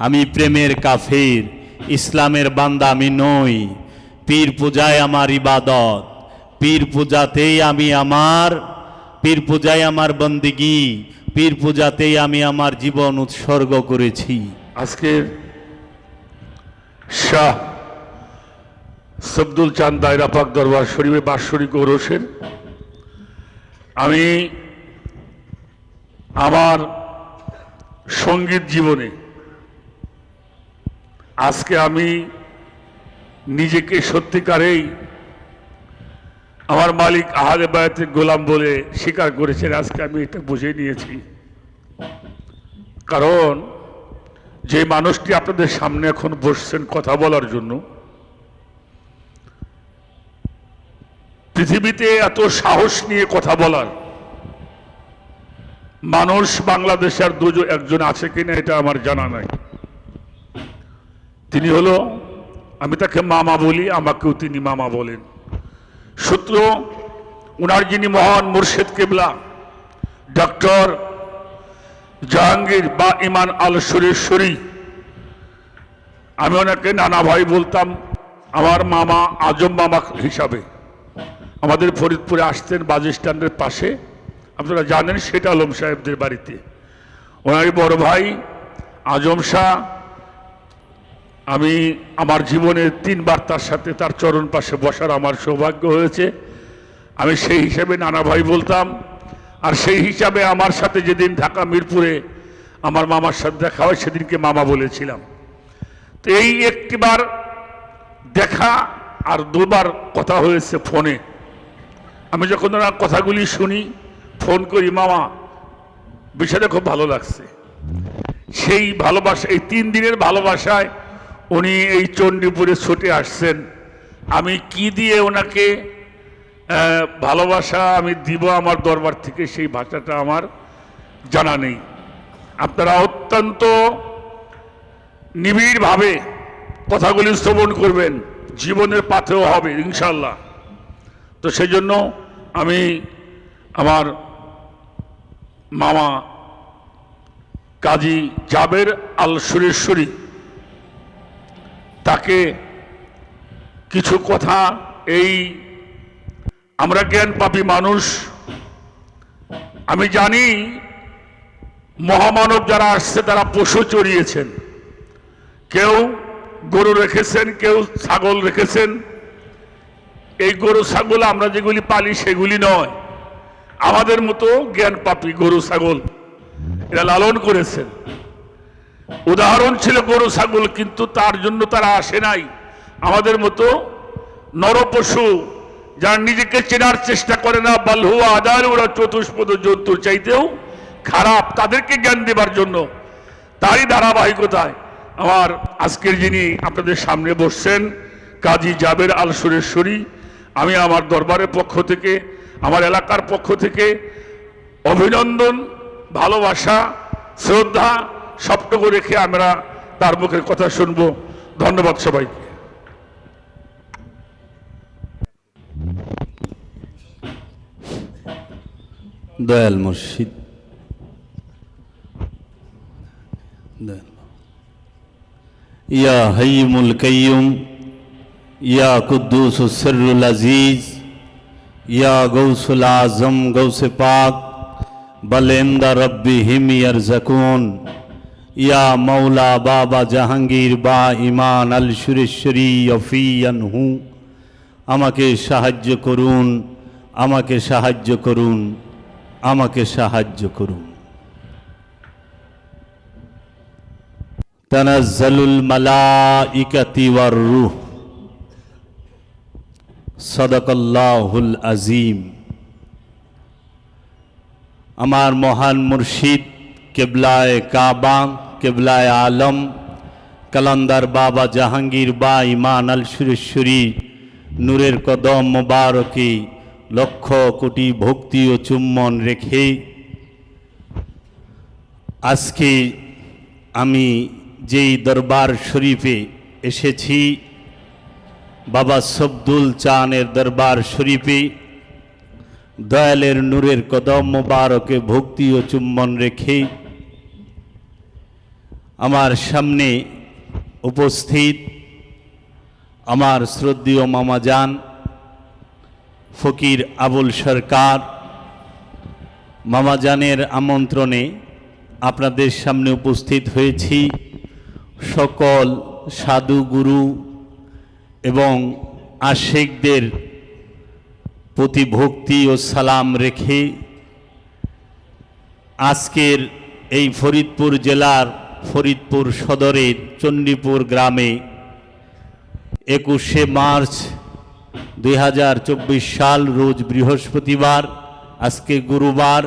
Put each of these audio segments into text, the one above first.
আমি প্রেমের কাফির, ইসলামের বান্দা আমি নই। পীর পূজায় আমার ইবাদত, পীর পূজাতেই আমি আমার, পীর পূজায় আমার বন্দিগি, পীর পূজাতেই আমি আমার জীবন উৎসর্গ করেছি। আজকের শাহ সবদুল চাঁদ দায়রা পাক দরবার শরীফে বাৎসরিক ওরসের আমি আমার সংগীত জীবনে আজকে আমি নিজেকে সত্যিকারেই আমার মালিক আহাদে বায়াতের গোলাম বলে স্বীকার করেছেন, আজকে আমি এটা বুঝে নিয়েছি। কারণ যে মানুষটি আপনাদের সামনে এখন বসছেন কথা বলার জন্য, পৃথিবীতে এত সাহস নিয়ে কথা বলার, মানুষ বাংলাদেশে আর দুজন একজন আছে কিনা এটা আমার জানা নাই। তিনি হলো, আমি তাকে মামা বলি, আমাকেও তিনি মামা বলেন। সূত্র, উনার যিনি মহান মুর্শেদ কেবলা, ডক্টর জাহাঙ্গীর বা ইমান আল সুরেশ্বরী, আমি ওনাকে নানা ভাই বলতাম, আমার মামা আজম মামা হিসাবে। আমাদের ফরিদপুরে আসতেন বাস স্ট্যান্ডের পাশে। আপনারা জানেন সেটা আলম সাহেবদের বাড়িতে। ওনারই বড় ভাই আজম শাহ আমি আমার জীবনে তিনবার তার সাথে তার চরণ পাশে বসার আমার সৌভাগ্য হয়েছে। আমি সেই হিসেবে নানা ভাই বলতাম, আর সেই হিসাবে আমার সাথে যেদিন ঢাকা মিরপুরে আমার মামার সাথে দেখা হয়, সেদিনকে মামা বলেছিলাম। তো এই একটিবার দেখা আর দুবার কথা হয়েছে ফোনে। আমি যখন ওনার কথাগুলি শুনি, ফোন করি, মামা, বিষয়টা খুব ভালো লাগছে। সেই ভালোবাসা, এই তিন দিনের ভালোবাসায় উনি এই চণ্ডীপুরে ছুটে আসছেন। আমি কি দিয়ে ওনাকে ভালোবাসা আমি দিব আমার দরবার থেকে সেই ভাষাটা আমার জানা নেই। আপনারা অত্যন্ত নিবিড়ভাবে কথাগুলি শ্রবণ করবেন, জীবনের পাথেও হবে ইনশাল্লাহ তো সেই জন্য আমি আমার মামা কাজী জাবের আল সুরেশ্বরী তাকে কিছু কথা এই আমরা জ্ঞান পাপী মানুষ। আমি জানি মহামানব যারা আসছে তারা পশু চড়িয়েছেন। কেউ গরু রেখেছেন, কেউ ছাগল রেখেছেন। এই গরু ছাগল আমরা যেগুলি পালি সেগুলি নয়। আমাদের মতো জ্ঞান পাপী গরু ছাগল এরা লালন করেছেন। উদাহরণ ছিল গরু, ছাগল, কিন্তু তার জন্য তারা আসে নাই। আমাদের মতো নরপশু যারা নিজেকে চেনার চেষ্টা করে না বালহু আদার ওরা চতুষ্পদ জন্তুর চাইতেও খারাপ, তাদেরকে জ্ঞান দেবার জন্য। তারই ধারাবাহিকতায় আমার আজকের যিনি আপনাদের সামনে বসছেন, কাজী জাবের আল সুরেশ্বরী, আমি আমার দরবারের পক্ষ থেকে, আমার এলাকার পক্ষ থেকে অভিনন্দন, ভালোবাসা, শ্রদ্ধা সবটুকু রেখে আমরা তার মুখের কথা শুনব। ধন্যবাদ সবাইকে। দয়াল মুর্শিদ। ইয়া হাইমুল কাইয়ুম, ইয়া কুদ্দুস সিরুল আজিজ, ইয়া গৌসুল আজম গৌসে পাক বলেন্দা রব্বি হিম ইয়ারজাকুন। ইয়া মৌলা বাবা জাহাঙ্গীর বা ইমান আল সুরেশ্বরী অফিয়ানহু আমাকে সাহায্য করুন, আমাকে সাহায্য করুন, আমাকে সাহায্য করুন। তানাজ্জালুল মালাইকাতি ওয়ার রূহ। সদাকাল্লাহুল আজিম। আমার মহান মুর্শিদ কেবলায় কাবা কেবলায় আলম, কালান্দার বাবা জাহাঙ্গীর বা ইমান আল সুরেশ্বরী, নূরের কদম মোবারকে, লক্ষ কোটি ভক্তি ও চুম্বন রেখে আজকে আমি যেই দরবার শরীফে এসেছি, বাবা সবদুল চানের দরবার শরীফে, দয়ালের নূরের কদম মোবারকে ভক্তি ও চুম্বন রেখে আমার সামনে উপস্থিত আমার শ্রদ্ধেয় মামাজান ফকির আবুল সরকার। মামাজানের আমন্ত্রণে আপনাদের সামনে উপস্থিত হয়েছি। সকল সাধু গুরু এবং আশেকদের প্রতি ভক্তি ও সালাম রেখে আজকের এই ফরিদপুর জেলার ফরিদপুর সদরের চণ্ডীপুর গ্রামে একুশে মার্চ দুই হাজার চব্বিশ সাল রোজ বৃহস্পতিবার, আজকে গুরুবার।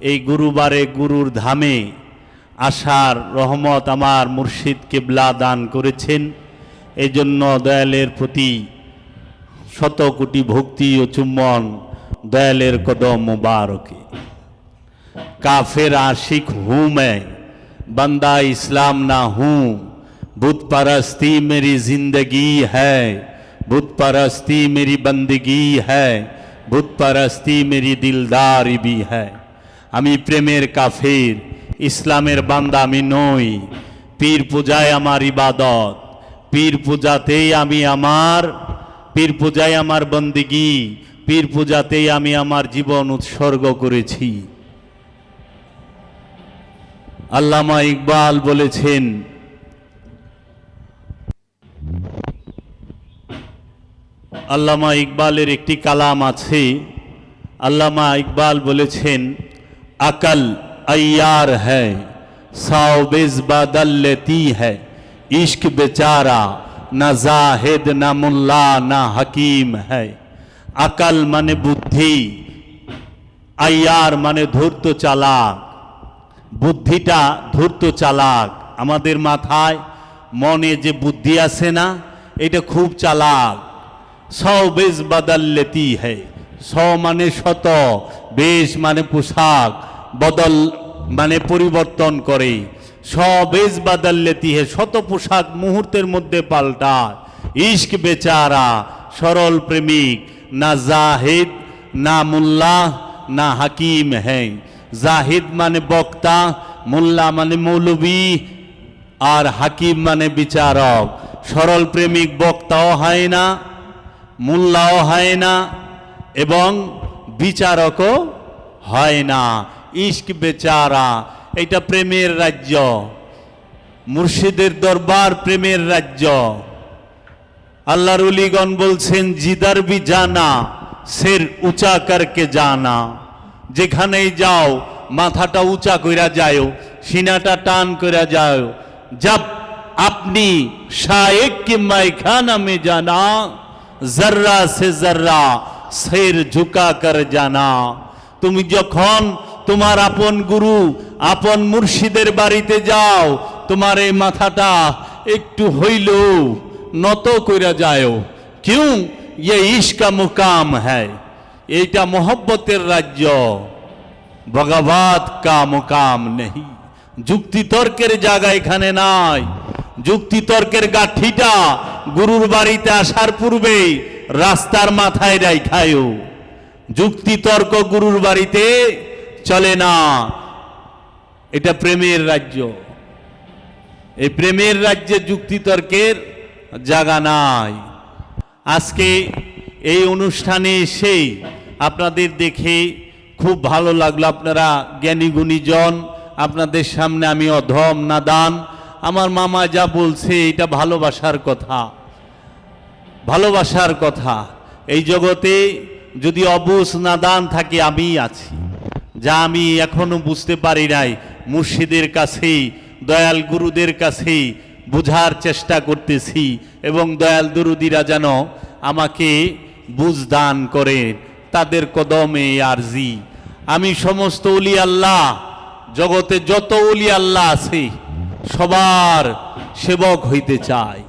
এই গুরুবারে গুরুর ধামে আশার রহমত আমার মুর্শিদ কেবলা দান করেছেন। এই জন্য দয়ালের প্রতি শত কোটি ভক্তি ও চুম্বন দয়ালের কদম মুবারকে। কাফের আশিক হুম बंदा इस्लाम ना हूँ बुत परस्ती मेरी जिंदगी है बुत परस्ती मेरी बंदगी है बुत परस्ती मेरी दिलदारी भी है আমি প্রেমের কাফির ইসলামের বান্দা আমি নই পীর পূজায় আমার ইবাদত পীর পূজাতেই আমি আমার পীর পূজায় আমার বন্দিগি পীর পূজাতেই আমি আমার জীবন উৎসর্গ করেছি আল্লামা ইকবাল বলেছেন, আল্লামা ইকবালের একটি কালাম আছে। আল্লামা ইকবাল বলেছেন, আকল আয়ার হ্যায় সাউবেজ বাদল লেতি হ্যায়, ইশক বেচারা, না জাহেদ, না মুল্লা, না হাকিম হ্যায়। আকল মানে বুদ্ধি, আয়ার মানে ধূর্ত চালাক। বুদ্ধিটা ধূর্ত চালাক। আমাদের মাথায় মনে যে বুদ্ধি আছে না, এটা খুব চালাক। স বেশ বদললেতি হ্যায় স মানে শত, বেশ মানে পোশাক, বদল মানে পরিবর্তন করে। স বেশ বদললেতি হে, শত পোশাক মুহূর্তের মধ্যে পাল্টায়। ইস্ক বেচারা, সরল প্রেমিক, না জাহিদ, না মুল্লাহ, না হাকিম হ্যাঁ জাহিদ মানে বক্তা, মোল্লা মানে মৌলবী আর হাকিম মানে বিচারক। সরল প্রেমিক বক্তাও হয় না, মোল্লাও হয় না এবং বিচারকও হয় না। ইস্ক বেচারা, এটা প্রেমের রাজ্য। মুর্শিদের দরবার প্রেমের রাজ্য। আল্লাহর উলিগণ বলছেন, জিদার বি জানা, সের উঁচা করকে জানা। যেখানেই যাও, মাথাটা উঁচা কইরা যায় সিনাটা টান কইরা যায় যাব আপনি শায়েক কি মাইখানা মে জানা জর্রা সে জর্রা শের ঝুকা কর জানা। তুমি যখন তোমার আপন গুরু, আপন মুর্শিদের বাড়িতে যাও, তোমার এই মাথাটা একটু হইল নত কইরা যায় কেউ ইয়ে ইশকা মুকাম হ্যায়। এইটা মোহব্বতের রাজ্য। ভগবাত কা মুকাম নেই যুক্তি তর্কের জায়গা এখানে নাই। যুক্তি তর্কের গাঠিটা গুরুর বাড়িতে আসার পূর্বে রাস্তার মাথায় রাইখায়ও যুক্তি তর্ক গুরুর বাড়িতে চলে না। এটা প্রেমের রাজ্য। এই প্রেমের রাজ্যে যুক্তিতর্কের জায়গা নাই। আজকে এই অনুষ্ঠানে এসে আপনাদের দেখে খুব ভালো লাগল আপনারা জ্ঞানী গুণীজন। আপনাদের সামনে আমি অধম নাদান। আমার মামা যা বলছে, এটা ভালোবাসার কথা। ভালোবাসার কথা। এই জগতে যদি অবুস নাদান থাকে, আমিই আছি। যা আমি এখনও বুঝতে পারি নাই, মুর্শিদের কাছেই, দয়াল গুরুদের কাছেই বুঝার চেষ্টা করতেছি। এবং দয়াল দুরুদিরা যেন আমাকে বুঝ দান করে তাদের কদমে আরজি। আমি সমস্ত উলি আল্লাহ, জগতে যত উলি আল্লাহ আছে, সবার সেবক হইতে চাই।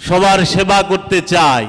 সবার সেবা করতে চাই।